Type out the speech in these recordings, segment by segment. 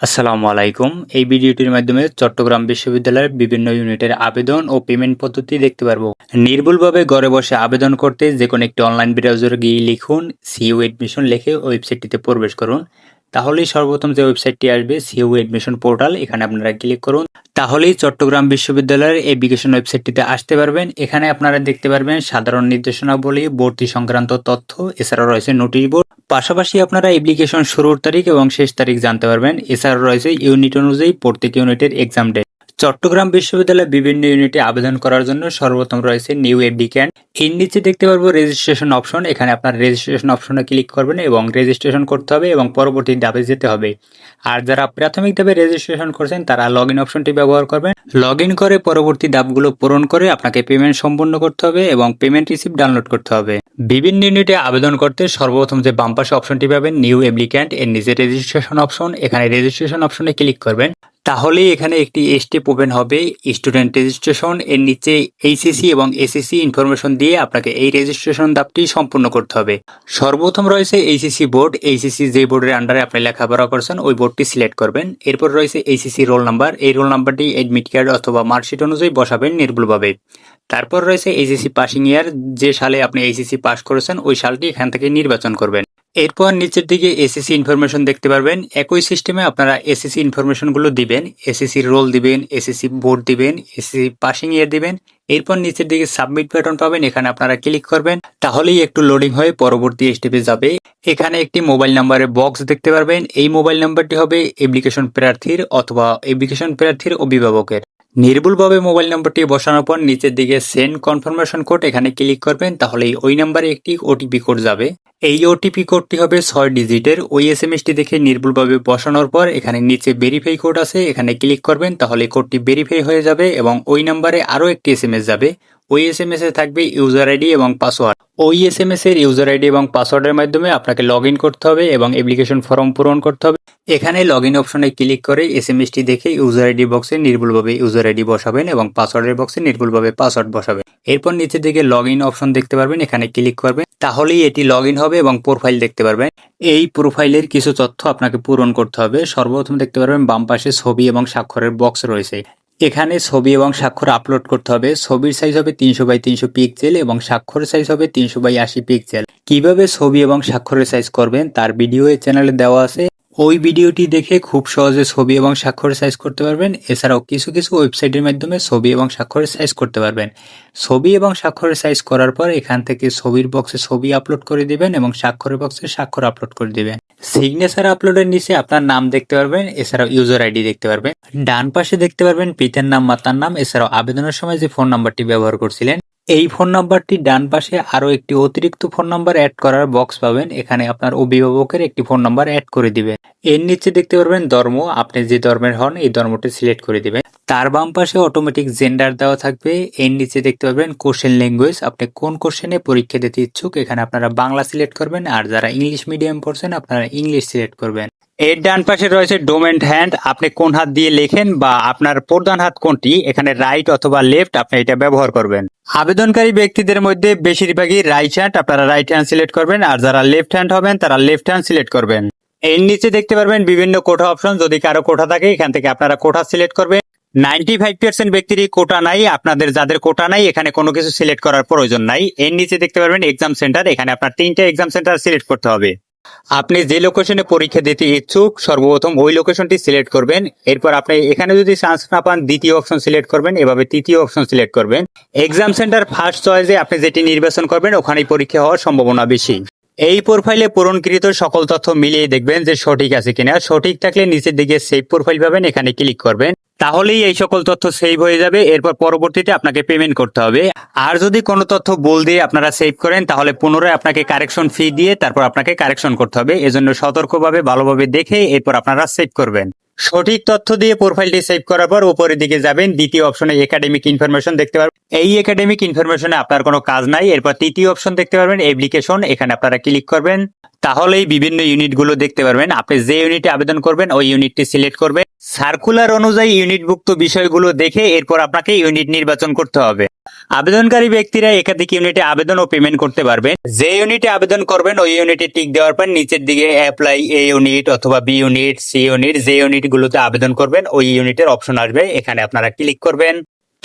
আসসালামু আলাইকুম। এই ভিডিওটির মাধ্যমে চট্টগ্রাম বিশ্ববিদ্যালয়ের বিভিন্ন ইউনিটের আবেদন ও পেমেন্ট পদ্ধতি দেখতে পারব। নির্ভুলভাবে ঘরে বসে আবেদন করতে যে কোনো একটি অনলাইন ব্রাউজারে গিয়ে লিখুন সিইউ এডমিশন লিখে ওয়েবসাইটটিতে প্রবেশ করুন। তাহলেই সর্বপ্রথম যে ওয়েবসাইটটি আসবে সিইউ এডমিশন পোর্টাল, এখানে আপনারা ক্লিক করুন। তাহলেই চট্টগ্রাম বিশ্ববিদ্যালয়ের এডুকেশন ওয়েবসাইটটিতে আসতে পারবেন। এখানে আপনারা দেখতে পারবেন সাধারণ নির্দেশনাবলী, ভর্তি সংক্রান্ত তথ্য, এছাড়াও রয়েছে নোটিশ বোর্ড। পাশাপাশি আপনারা অ্যাপ্লিকেশন শুরুর তারিখ এবং শেষ তারিখ জানতে পারবেন। এছাড়াও রয়েছে ইউনিট অনুযায়ী প্রত্যেক ইউনিটের এক্সাম ডেট চট্টগ্রাম বিশ্ববিদ্যালয়ে বিভিন্ন ইউনিটে আবেদন করার জন্য সর্বপ্রথম রয়েছে নিউ অ্যাপ্লিক্যান্ট এর নিচে দেখতে পারব রেজিস্ট্রেশন অপশন এখানে আপনার রেজিস্ট্রেশন অপশনে ক্লিক করবেন এবং রেজিস্ট্রেশন করতে হবে এবং পরবর্তী ধাপে যেতে হবে। আর যারা প্রাথমিক ধাপে রেজিস্ট্রেশন করছেন, তারা লগ ইন অপশনটি ব্যবহার করবেন। লগ ইন করে পরবর্তী ধাপগুলো পূরণ করে আপনাকে পেমেন্ট সম্পূর্ণ করতে হবে এবং পেমেন্ট রিসিপ্ট ডাউনলোড করতে হবে। বিভিন্ন ইউনিটে আবেদন করতে সর্বপ্রথম যে বাম পাশে অপশনটি পাবেন, নিউ অ্যাপ্লিক্যান্ট এর নিচে রেজিস্ট্রেশন অপশন এখানে রেজিস্ট্রেশন অপশনে ক্লিক করবেন। তাহলেই এখানে একটি স্টেপ ওপেন হবে। স্টুডেন্ট রেজিস্ট্রেশন এর নিচে এইচএসি এবং এসএসসি ইনফরমেশন দিয়ে আপনাকে এই রেজিস্ট্রেশন ধাপটি সম্পূর্ণ করতে হবে। সর্বপ্রথম রয়েছে এইচএসসি বোর্ড এইচএসসি যে বোর্ডের আন্ডারে আপনি লেখাপড়া করছেন, ওই বোর্ডটি সিলেক্ট করবেন। এরপর রয়েছে এইচএসসি রোল নাম্বার এই রোল নাম্বারটি এডমিট কার্ড অথবা মার্কশিট অনুযায়ী বসাবেন নির্ভুলভাবে। তারপর রয়েছে এইচএসসি পাসিং ইয়ার যে সালে আপনি এইচএসসি পাস করেছেন, ওই সালটি এখান থেকে নির্বাচন করবেন। এরপর নিচের দিকে এসএসসি ইনফরমেশন দেখতে পারবেন। একই সিস্টেমে আপনারা এসএসসি ইনফরমেশনগুলো দিবেন। এসএসসি রোল দিবেন, এসএসসি বোর্ড দিবেন, এসএসসি পাসিং ইয়ার দিবেন। এরপর নিচের দিকে সাবমিট বাটন পাবেন। এখানে আপনারা ক্লিক করবেন। তাহলেই একটু লোডিং হয়ে পরবর্তী স্টেপে যাবে। এখানে একটি মোবাইল নাম্বারের বক্স দেখতে পারবেন। এই মোবাইল নাম্বারটি হবে অ্যাপ্লিকেশন প্রার্থীর অথবা অ্যাপ্লিকেশন প্রার্থীর অভিভাবকের। নির্ভুলভাবে মোবাইল নম্বরটি বসানোর পর নিচের দিকে সেন্ড কনফার্মেশন কোড এখানে ক্লিক করবেন, তাহলেই ওই নাম্বারে একটি ওটিপি কোড যাবে। এই ওটিপি কোডটি হবে ছয় ডিজিটের। ওই এস এম এসটি দেখে নির্ভুলভাবে বসানোর পর এখানে নিচে ভেরিফাই কোড আছে, এখানে ক্লিক করবেন, তাহলে কোডটি ভেরিফাই হয়ে যাবে এবং ওই নাম্বারে আরও একটি এস এম এস যাবে। ওই এস এম এস এ থাকবে ইউজার আইডি এবং পাসওয়ার্ড ওই এস এম এস এর ইউজার আইডি এবং পাসওয়ার্ডের মাধ্যমে আপনাকে লগ ইন করতে হবে এবং অ্যাপ্লিকেশন ফর্ম পূরণ করতে হবে। এখানে লগ ইন অপশনে ক্লিক করে এস এম এসটি দেখে ইউজার আইডি বক্সে নির্ভুলভাবে ইউজার আইডি বসাবেন এবং পাসওয়ার্ডের বক্সে নির্ভুলভাবে পাসওয়ার্ড বসাবেন। এরপর নিচের দিকে লগ ইন অপশন দেখতে পারবেন, এখানে ক্লিক করবেন। তাহলেই এটি লগ ইন হবে এবং প্রোফাইল দেখতে পারবেন। এই প্রোফাইলের কিছু তথ্য আপনাকে পূরণ করতে হবে। সর্বপ্রথম দেখতে পারবেন বাম পাশে ছবি এবং স্বাক্ষরের বক্স রয়েছে। এখানে ছবি এবং স্বাক্ষর আপলোড করতে হবে। ছবির সাইজ হবে তিনশো বাই তিনশো পিক্সেল এবং স্বাক্ষর সাইজ হবে তিনশো বাই আশি পিক্সেল কীভাবে ছবি এবং স্বাক্ষরের সাইজ করবেন, তার ভিডিও এই চ্যানেলে দেওয়া আছে। ওই ভিডিওটি দেখে খুব সহজে ছবি এবং স্বাক্ষরের সাইজ করতে পারবেন। এছাড়াও কিছু কিছু ওয়েবসাইটের মাধ্যমে ছবি এবং স্বাক্ষরের সাইজ করতে পারবেন। ছবি এবং স্বাক্ষরের সাইজ করার পর এখান থেকে ছবির বক্সে ছবি আপলোড করে দিবেন এবং স্বাক্ষরের বক্সে স্বাক্ষর আপলোড করে দিবেন। সিগনেচার আপলোডের নিচে আপনার নাম দেখতে পারবেন, এছাড়াও ইউজার আইডি দেখতে পারবেন। ডান পাশে দেখতে পারবেন পিতার নাম, মাতার নাম, এছাড়াও আবেদনের সময় যে ফোন নাম্বারটি ব্যবহার করছিলেন এই ফোন নাম্বারটি ডান পাশে আরও একটি অতিরিক্ত ফোন নাম্বার অ্যাড করার বক্স পাবেন। এখানে আপনার অভিভাবকের একটি ফোন নাম্বার অ্যাড করে দিবেন। এর নিচে দেখতে পারবেন ধর্ম। আপনি যে ধর্মের হন, এই ধর্মটি সিলেক্ট করে দিবেন। তার বাম পাশে অটোমেটিক জেন্ডার দেওয়া থাকবে। এর নিচে দেখতে পারবেন কোশ্চেন ল্যাঙ্গুয়েজ আপনি কোন কোশ্চেনে পরীক্ষা দিতে ইচ্ছুক, এখানে আপনারা বাংলা সিলেক্ট করবেন। আর যারা ইংলিশ মিডিয়াম পড়ছেন, আপনারা ইংলিশ সিলেক্ট করবেন। এর ডান পাশে রয়েছে ডোমেন্ট হ্যান্ড। আপনি কোন হাত দিয়ে লেখেন বা আপনার প্রধান হাত কোনটি? এখানে রাইট অথবা লেফট আপনি এটা ব্যবহার করবেন। আবেদনকারী ব্যক্তিদের মধ্যে বেশিরভাগই রাইট হ্যান্ড, আপনারা রাইট হ্যান্ড সিলেক্ট করবেন। আর যারা লেফট হ্যান্ড হবেন, তারা লেফট হ্যান্ড সিলেক্ট করবেন। এর নিচে দেখতে পারবেন বিভিন্ন কোঠা অপশন। যদি কারও কোঠা থাকে, এখান থেকে আপনারা কোঠা সিলেক্ট করবেন। নাইনটি ফাইভ পার্সেন্ট ব্যক্তিরই কোটা নাই। আপনাদের যাদের কোটা নাই, এখানে কোনো কিছু সিলেক্ট করার প্রয়োজন নাই। এর নিচে দেখতে পারবেন এক্সাম সেন্টার। এখানে আপনার তিনটা এক্সাম সেন্টার সিলেক্ট করতে হবে। আপনি যে লোকেশনে পরীক্ষা দিতে ইচ্ছুক, সর্বপ্রথম ওই লোকেশনটি সিলেক্ট করবেন। এরপর আপনি এখানে যদি চান্স না পান, দ্বিতীয় অপশন সিলেক্ট করবেন, এভাবে তৃতীয় অপশন সিলেক্ট করবেন। এক্সাম সেন্টার ফার্স্ট চয়েসে আপনি যেটি নির্বাচন করবেন, ওখানেই পরীক্ষা হওয়ার সম্ভাবনা বেশি। এই প্রোফাইলে পূরণকৃত সকল তথ্য মিলিয়ে দেখবেন যে সঠিক আছে কিনা। সঠিক থাকলে নিচের দিকে সেভ প্রোফাইল পাবেন, এখানে ক্লিক করবেন। তাহলেই এই সকল তথ্য সেভ হয়ে যাবে। এরপর পরবর্তীতে আপনাকে পেমেন্ট করতে হবে। আর যদি কোনো তথ্য বল দিয়ে আপনারা সেভ করেন, তাহলে পুনরায় আপনাকে কারেকশন ফি দিয়ে তারপর আপনাকে কারেকশন করতে হবে। এজন্য সতর্কভাবে, ভালোভাবে দেখে এরপর আপনারা সেভ করবেন। সঠিক তথ্য দিয়ে প্রোফাইলটি সেভ করার পর উপরের দিকে যাবেন। দ্বিতীয় অপশনে একাডেমিক ইনফরমেশন দেখতে পারবেন। এই একাডেমিক ইনফরমেশনে আপনার কোনো কাজ নাই। এরপর তৃতীয় অপশন দেখতে পারবেন অ্যাপ্লিকেশন এখানে আপনারা ক্লিক করবেন। তাহলেই বিভিন্ন ইউনিটগুলো দেখতে পারবেন। আপনি যে ইউনিটে আবেদন করবেন, ওই ইউনিটটি সিলেক্ট করবেন। সার্কুলার অনুযায়ী ইউনিটভুক্ত বিষয়গুলো দেখে এরপর আপনাকে ইউনিট নির্বাচন করতে হবে। আবেদনকারী ব্যক্তিরা একাধিক ইউনিটে আবেদন ও পেমেন্ট করতে পারবেন। যে ইউনিটে আবেদন করবেন, ওই ইউনিটে টিক দেওয়ার পর নিচের দিকে অ্যাপ্লাই এ ইউনিট অথবা বি ইউনিট সি ইউনিট যে ইউনিটগুলোতে আবেদন করবেন, ওই ইউনিটের অপশন আসবে। এখানে আপনারা ক্লিক করবেন।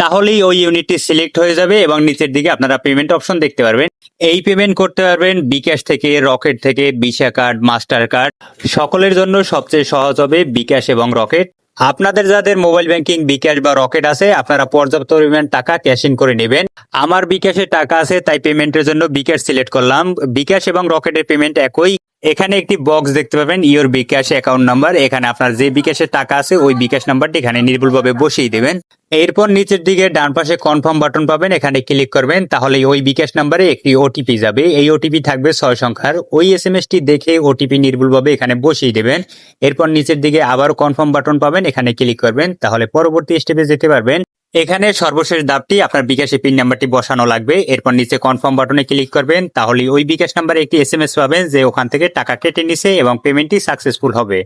তাহলেই ওই ইউনিটটি সিলেক্ট হয়ে যাবে এবং নিচের দিকে আপনারা পেমেন্ট অপশন দেখতে পারবেন। এই পেমেন্ট করতে পারবেন বিকাশ থেকে, রকেট থেকে ভিসা কার্ড মাস্টার কার্ড সকলের জন্য সবচেয়ে সহজ হবে বিকাশ এবং রকেট। আপনাদের যাদের মোবাইল ব্যাংকিং বিকাশ বা রকেট আছে, আপনারা পর্যাপ্ত পরিমাণ টাকা ক্যাশ ইন করে নেবেন। আমার বিকাশে টাকা আছে, তাই পেমেন্টের জন্য বিকাশ সিলেক্ট করলাম। বিকাশ এবং রকেটের পেমেন্ট একই। এখানে একটি বক্স দেখতে পাবেন ইওর বিকাশ অ্যাকাউন্ট নাম্বার এখানে আপনার যে বিকাশের টাকা আছে, ওই বিকাশ নাম্বারটি এখানে নির্ভুলভাবে বসিয়ে দেবেন। এরপর নিচের দিকে ডান পাশে কনফার্ম বাটন পাবেন, এখানে ক্লিক করবেন, তাহলে ওই বিকাশ নাম্বারে একটি ওটিপি যাবে। এই ওটিপি থাকবে ছয় সংখ্যার। ওই এস এম টি দেখে ওটিপি নির্ভুলভাবে এখানে বসিয়ে দেবেন। এরপর নিচের দিকে আবার কনফার্ম বাটন পাবেন, এখানে ক্লিক করবেন, তাহলে পরবর্তী স্টেপে যেতে পারবেন। এখানে সর্বশেষ দাবটি আপনার বিকাশে পিন নাম্বারটি বসানো লাগবে। এরপর নিচে কনফার্ম বাটনে ক্লিক করবেন। তাহলে ওই বিকাশ নাম্বারে একটি এস এম এস পাবেন যে ওখান থেকে টাকা কেটে নিছে এবং পেমেন্টটি সাকসেসফুল হবে।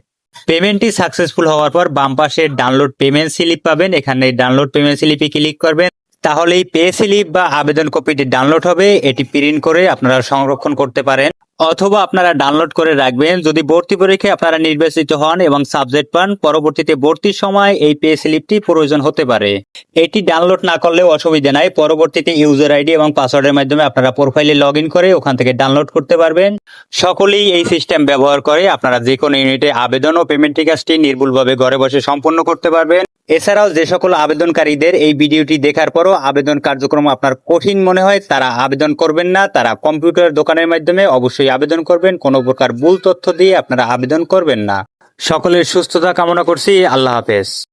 পেমেন্টটি সাকসেসফুল হওয়ার পর বাম পাশে ডাউনলোড পেমেন্ট স্লিপ পাবেন। এখানে ডাউনলোড পেমেন্ট স্লিপে ক্লিক করবেন। তাহলেই পে স্লিপ বা আবেদন কপিটি ডাউনলোড হবে। এটি প্রিন্ট করে আপনারা সংরক্ষণ করতে পারেন। অথবা আপনারা ডাউনলোড করে রাখবেন। যদি ভর্তি পরীক্ষায় আপনারা নির্বাচিত হন এবং সাবজেক্ট পান, পরবর্তীতে ভর্তির সময় এই পে স্লিপটি প্রয়োজন হতে পারে। এটি ডাউনলোড না করলেও অসুবিধা নাই। পরবর্তীতে ইউজার আইডি এবং পাসওয়ার্ডের মাধ্যমে আপনারা প্রোফাইলে লগ করে ওখান থেকে ডাউনলোড করতে পারবেন। সকলেই এই সিস্টেম ব্যবহার করে আপনারা যে কোনো ইউনিটে আবেদন ও পেমেন্ট কাজটি নির্ভুলভাবে ঘরে বসে সম্পন্ন করতে পারবেন। এছাড়াও যে সকল আবেদনকারীদের এই ভিডিওটি দেখার পরও আবেদন কার্যক্রম আপনার কঠিন মনে হয়, তারা আবেদন করবেন না, তারা কম্পিউটার দোকানের মাধ্যমে অবশ্যই আবেদন করবেন, কোনো প্রকার ভুল তথ্য দিয়ে আপনারা আবেদন করবেন না। সকলের সুস্থতা কামনা করছি, আল্লাহ হাফেজ।